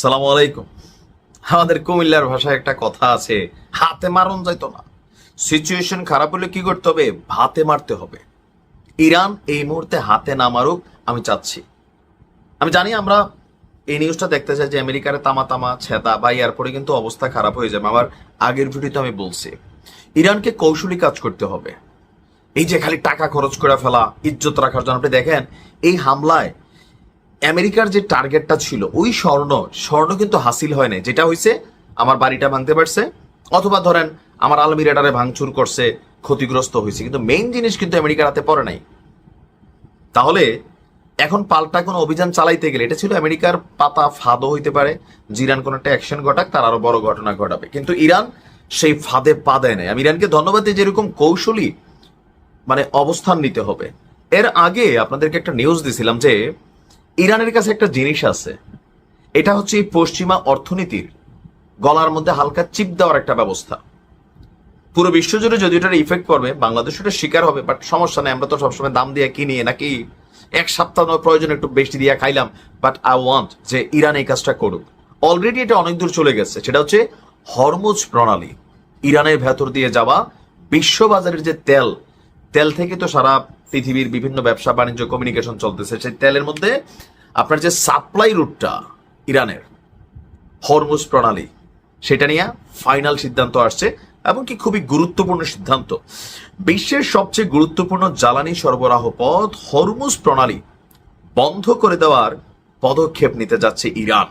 সালাম আলাইকুম। আমাদের কুমিল্লার ভাষায় একটা কথা আছে, হাতে মারণ যাইতো না। সিচুয়েশন খারাপ হলে কি করতে হবে? ভাতে মারতে হবে। ইরান এই মুহূর্তে হাতে না মারুক, আমি চাচ্ছি। আমি জানি আমরা এই নিউজটা দেখতে চাই যে আমেরিকার তামা তামা ছেদা বা এয়ারপোর্টে কিন্তু অবস্থা খারাপ হয়ে যাবে। আমার আগের ভিডিওতে আমি বলছি, ইরানকে কৌশলী কাজ করতে হবে। এই যে খালি টাকা খরচ করে ফেলা, ইজ্জত রাখার জন্য। আপনি দেখেন, এই হামলায় আমেরিকার যে টার্গেটটা ছিল, ওই স্বর্ণ স্বর্ণ কিন্তু হাসিল হয় নাই। যেটা হয়েছে আমার বাড়িটা ভাঙতে পারছে, অথবা ধরেন আমার আলমিরাটারে ভাঙচুর করছে, ক্ষতিগ্রস্ত হয়েছে কিন্তু মেইন জিনিস কিন্তু আমেরিকার হাতে পড়ে নাই। তাহলে এখন পাল্টা কোনো অভিযান চালাইতে গেলে, এটা ছিল আমেরিকার পাতা ফাঁদও হইতে পারে, জিরান কোনো একটা অ্যাকশন ঘটাক, তার আরও বড় ঘটনা ঘটাবে। কিন্তু ইরান সেই ফাঁদে পা দেয় নাই। আমি ইরানকে ধন্যবাদ দিই, যেরকম কৌশলী মানে অবস্থান নিতে হবে। এর আগে আপনাদেরকে একটা নিউজ দিছিলাম যে ইরানের কাছে একটা জিনিস আছে। এটা হচ্ছে এই পশ্চিমা অর্থনীতির গলার মধ্যে হালকা চিপ দেওয়ার একটা ব্যবস্থা। পুরো বিশ্বজুড়ে যদি এটার ইফেক্ট পড়বে, বাংলাদেশ ওটা শিকার হবে বাট সমস্যা নেই, আমরা তো সবসময় দাম দিয়ে কিনি, নাকি এক সপ্তাহ প্রয়োজন একটু বেশি দিয়ে খাইলাম বাট আই ওয়ান্ট যে ইরান এই কাজটা করুক। অলরেডি এটা অনেক দূর চলে গেছে, সেটা হচ্ছে হরমুজ প্রণালী। ইরানের ভেতর দিয়ে যাওয়া বিশ্ববাজারের যে তেল তেল থেকে তো সারা পৃথিবীর বিভিন্ন ব্যবসা বাণিজ্য কমিউনিকেশন চলতেছে। সেই তেলের মধ্যে আপনার যে সাপ্লাই রুটটা ইরানের, হরমুজ প্রণালী, সেটা নিয়ে ফাইনাল সিদ্ধান্ত আসছে এবং কি খুবই গুরুত্বপূর্ণ সিদ্ধান্ত। বিশ্বের সবচেয়ে গুরুত্বপূর্ণ জ্বালানি সরবরাহ পথ হরমুজ প্রণালী বন্ধ করে দেওয়ার পদক্ষেপ নিতে যাচ্ছে ইরান।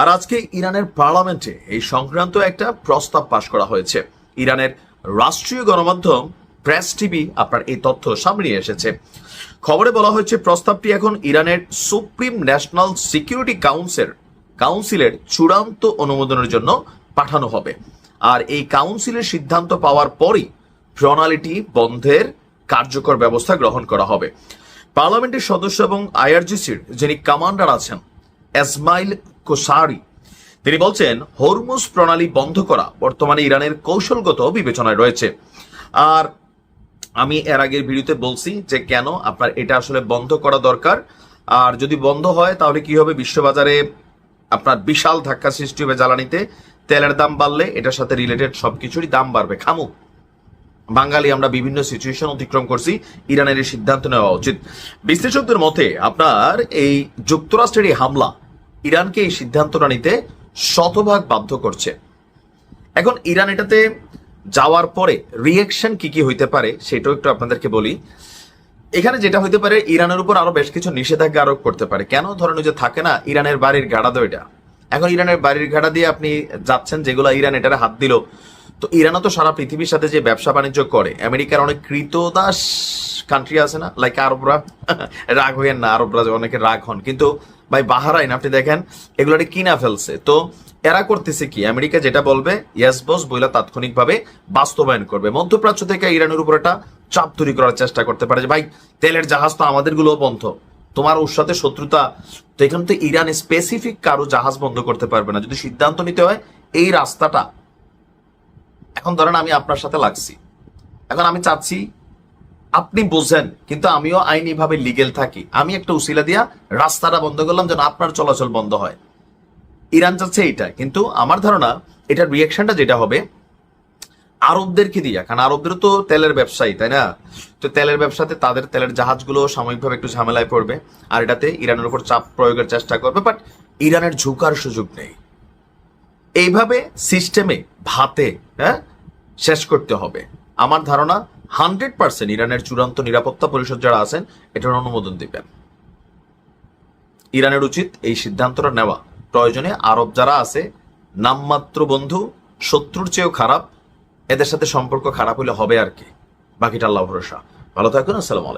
আর আজকে ইরানের পার্লামেন্টে এই সংক্রান্ত একটা প্রস্তাব পাশ করা হয়েছে। ইরানের রাষ্ট্রীয় গণমাধ্যম প্রেস টিভি আপনার এই তথ্য সামনে এসেছে। খবরে বলা হয়েছে, প্রস্তাবটি এখন ইরানের সুপ্রিম ন্যাশনাল সিকিউরিটি কাউন্সিল কাউন্সিলের চূড়ান্ত অনুমোদনের জন্য পাঠানো হবে। আর এই কাউন্সিলের সিদ্ধান্ত পাওয়ার পরই প্রণালীটি বন্ধের কার্যকর ব্যবস্থা গ্রহণ করা হবে। পার্লামেন্টের সদস্য এবং আইআরজিসির যিনি কমান্ডার আছেন, এসমাইল কোসারি, তিনি বলছেন, হরমুজ প্রণালী বন্ধ করা বর্তমানে ইরানের কৌশলগত বিবেচনায় রয়েছে। আর আমি এর আগের ভিডিওতে বলছি যে কেন আপনার এটা আসলে বন্ধ করা দরকার। আর যদি বন্ধ হয়, তাহলে কি হবে? বিশ্ববাজারে আপনার বিশাল ধাক্কা সৃষ্টি হবে জ্বালানিতে। তেলের দাম বাড়লে এটার সাথে রিলেটেড সবকিছুরই দাম বাড়বে। খামু, বাঙালি, আমরা বিভিন্ন সিচুয়েশন অতিক্রম করছি। ইরানের এই সিদ্ধান্ত নেওয়া উচিত। বিশ্লেষকদের মতে, আপনার এই যুক্তরাষ্ট্রের এই হামলা ইরানকে এই সিদ্ধান্তটা নিতে শতভাগ বাধ্য করছে। এখন ইরান এটাতে যাওয়ার পরে রিয়েকশন কি কি হইতে পারে সেটাও একটু আপনাদেরকে বলি। এখানে যেটা হইতে পারে, ইরানের উপর আরও বেশ কিছু নিষেধাজ্ঞা আরোপ করতে পারে। কেন ধরেন যে থাকে না, ইরানের বাড়ির গাড়া তো এটা। এখন ইরানের বাড়ির গাড়া দিয়ে আপনি যাচ্ছেন, যেগুলো ইরান এটার হাত দিল তো ইরানও তো সারা পৃথিবীর সাথে যে ব্যবসা বাণিজ্য করে, আমেরিকার অনেক কৃতদাস কান্ট্রি আছে না? লাইক আরবরা। রাগ হইয়েন না, আরবরা অনেকে রাগ হন। কিন্তু ভাই বাহারাইন, আপনি দেখেন এগুলোকে কিনা ফেলছে। তো এরা করতেছে কি? আমেরিকা যেটা বলবে ইয়েস বস বইলা তাৎক্ষণিকভাবে বাস্তবায়ন করবে। মধ্যপ্রাচ্য থেকে ইরানের উপর একটা চাপ তৈরি করার চেষ্টা করতে পারে যে, ভাই, তেলের জাহাজ তো আমাদেরগুলো বন্ধ। তোমার ওর সাথে শত্রুতা। তো এখানে তো ইরান স্পেসিফিক কারও জাহাজ বন্ধ করতে পারবে না। যদি সিদ্ধান্ত নিতে হয়, এই রাস্তাটা এখন ধরেন আমি আপনার সাথে লাগছি। এখন আমি চাচ্ছি আপনি বোঝেন, কিন্তু আমিও আইনিভাবে লিগেল থাকি। আমি একটা উসিলা দিয়া রাস্তাটা বন্ধ করলাম যেন আপনার চলাচল বন্ধ হয়। ইরান চাচ্ছে এইটা, কিন্তু আমার ধারণা এটার রিয়াকশনটা যেটা হবে, আরবদেরকে দিয়া। কারণ আরবদেরও তো তেলের ব্যবসায়ী, তাই না? তো তেলের ব্যবসাতে তাদের তেলের জাহাজগুলো সাময়িকভাবে একটু ঝামেলায় পড়বে, আর এটাতে ইরানের উপর চাপ প্রয়োগের চেষ্টা করবে। বাট ইরানের ঝুঁকার সুযোগ নেই। এইভাবে সিস্টেমে ভাতে হ্যাঁ শেষ করতে হবে। আমার ধারণা হান্ড্রেড পার্সেন্ট ইরানের চূড়ান্ত নিরাপত্তা পরিষদ যারা আছেন, এটার অনুমোদন দিবেন। ইরানের উচিত এই সিদ্ধান্তটা নেওয়া। প্রয়োজনে আরব যারা আছে, নামমাত্র বন্ধু, শত্রুর চেয়েও খারাপ, এদের সাথে সম্পর্ক খারাপ হলে হবে আর কি। বাকিটা আল্লাহ ভরসা। ভালো থাকুন, আসসালামু